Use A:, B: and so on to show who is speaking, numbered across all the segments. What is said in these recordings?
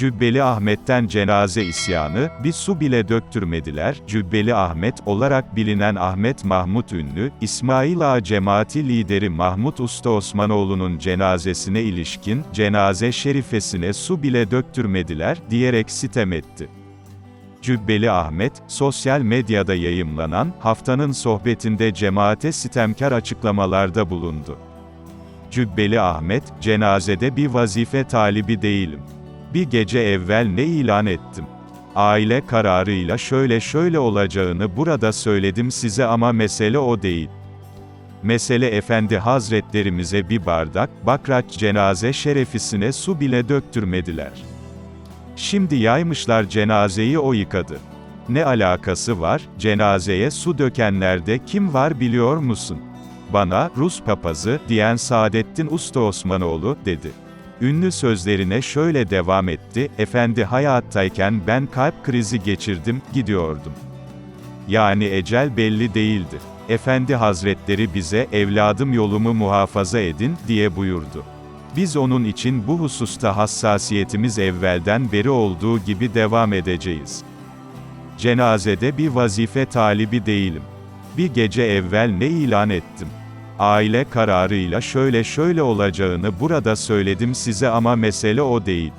A: Cübbeli Ahmet'ten cenaze isyanı, bir su bile döktürmediler. Cübbeli Ahmet olarak bilinen Ahmet Mahmut Ünlü, İsmail Ağa cemaati lideri Mahmut Usta Osmanoğlu'nun cenazesine ilişkin, cenaze şerifesine su bile döktürmediler, diyerek sitem etti. Cübbeli Ahmet, sosyal medyada yayımlanan, haftanın sohbetinde cemaate sitemkar açıklamalarda bulundu. Cübbeli Ahmet, cenazede bir vazife talibi değilim. Bir gece evvel ne ilan ettim? Aile kararıyla şöyle şöyle olacağını burada söyledim size ama mesele o değil. Mesele Efendi Hazretlerimize bir bardak, bakraç cenaze şerefisine su bile döktürmediler. Şimdi yaymışlar cenazeyi o yıkadı. Ne alakası var, cenazeye su dökenlerde kim var biliyor musun? Bana, Rus papazı, diyen Saadettin Usta Osmanoğlu, dedi. Ünlü sözlerine şöyle devam etti, efendi hayattayken ben kalp krizi geçirdim, gidiyordum. Yani ecel belli değildi. Efendi Hazretleri bize, evladım yolumu muhafaza edin, diye buyurdu. Biz onun için bu hususta hassasiyetimiz evvelden beri olduğu gibi devam edeceğiz. Cenazede bir vazife talibi değilim. Bir gece evvel ne ilan ettim? Aile kararıyla şöyle şöyle olacağını burada söyledim size ama mesele o değil.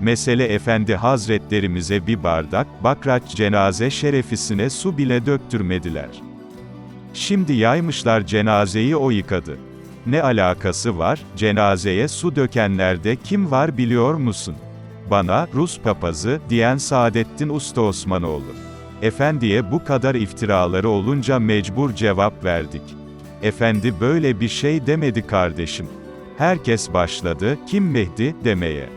A: Mesele Efendi Hazretlerimize bir bardak, bakraç cenaze şerefisine su bile döktürmediler. Şimdi yaymışlar cenazeyi o yıkadı. Ne alakası var, cenazeye su dökenlerde kim var biliyor musun? Bana, Rus papazı, diyen Saadettin Usta Osmanoğlu. Efendiye bu kadar iftiraları olunca mecbur cevap verdik. Efendi böyle bir şey demedi kardeşim. Herkes başladı, kim Mehdi, demeye.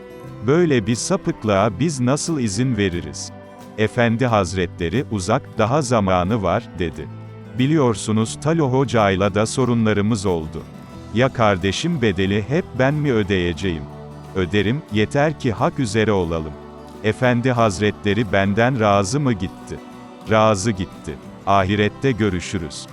A: Böyle bir sapıklığa biz nasıl izin veririz? Efendi Hazretleri, uzak, daha zamanı var, dedi. Biliyorsunuz Talo Hoca'yla da sorunlarımız oldu. Ya kardeşim bedeli hep ben mi ödeyeceğim? Öderim, yeter ki hak üzere olalım. Efendi Hazretleri benden razı mı gitti? Razı gitti. Ahirette görüşürüz.